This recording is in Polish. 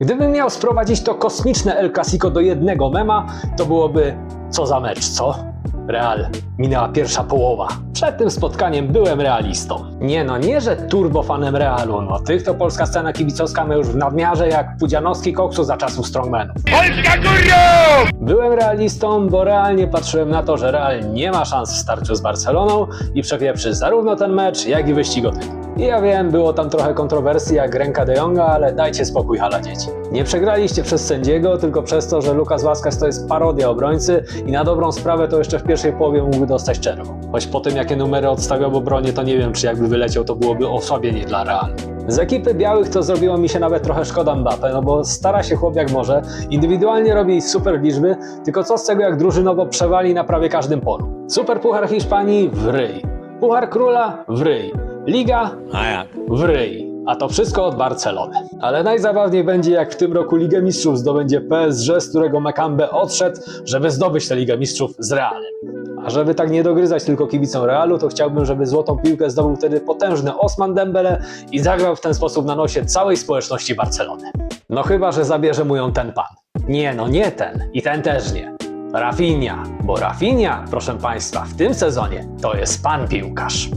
Gdybym miał sprowadzić to kosmiczne El Clasico do jednego mema, to byłoby co za mecz, co? Real. Minęła pierwsza połowa. Przed tym spotkaniem byłem realistą. Nie no, nie że turbofanem Realu, no tych to polska scena kibicowska ma już w nadmiarze jak Pudzianowski koksu za czasów strongmanów. Byłem realistą, bo realnie patrzyłem na to, że Real nie ma szans w starciu z Barceloną i przepieprzy zarówno ten mecz, jak i wyścig o tytuł. I ja wiem, było tam trochę kontrowersji jak ręka De Jonga, ale dajcie spokój hala dzieci. Nie przegraliście przez sędziego, tylko przez to, że Lucas Vazquez to jest parodia obrońcy i na dobrą sprawę to jeszcze w pierwszej połowie mógłby dostać czerwą. Choć po tym jakie numery odstawiał w obronie, to nie wiem czy jakby wyleciał to byłoby osłabienie dla Realu. Z ekipy białych to zrobiło mi się nawet trochę szkoda Mbappe, no bo stara się chłop jak może, indywidualnie robi super liczby, tylko co z tego jak drużynowo przewali na prawie każdym polu. Super Puchar Hiszpanii w ryj, Puchar Króla w ryj, Liga A jak? w ryj. A to wszystko od Barcelony. Ale najzabawniej będzie jak w tym roku Ligę Mistrzów zdobędzie PSG, z którego Mekambe odszedł, żeby zdobyć tę Ligę Mistrzów z Realem. A żeby tak nie dogryzać tylko kibicom Realu, to chciałbym, żeby złotą piłkę zdobył wtedy potężny Osman Dembele i zagrał w ten sposób na nosie całej społeczności Barcelony. No chyba, że zabierze mu ją ten pan. Nie, no nie ten i ten też nie. Rafinha, bo Rafinha, proszę Państwa, w tym sezonie to jest pan piłkarz.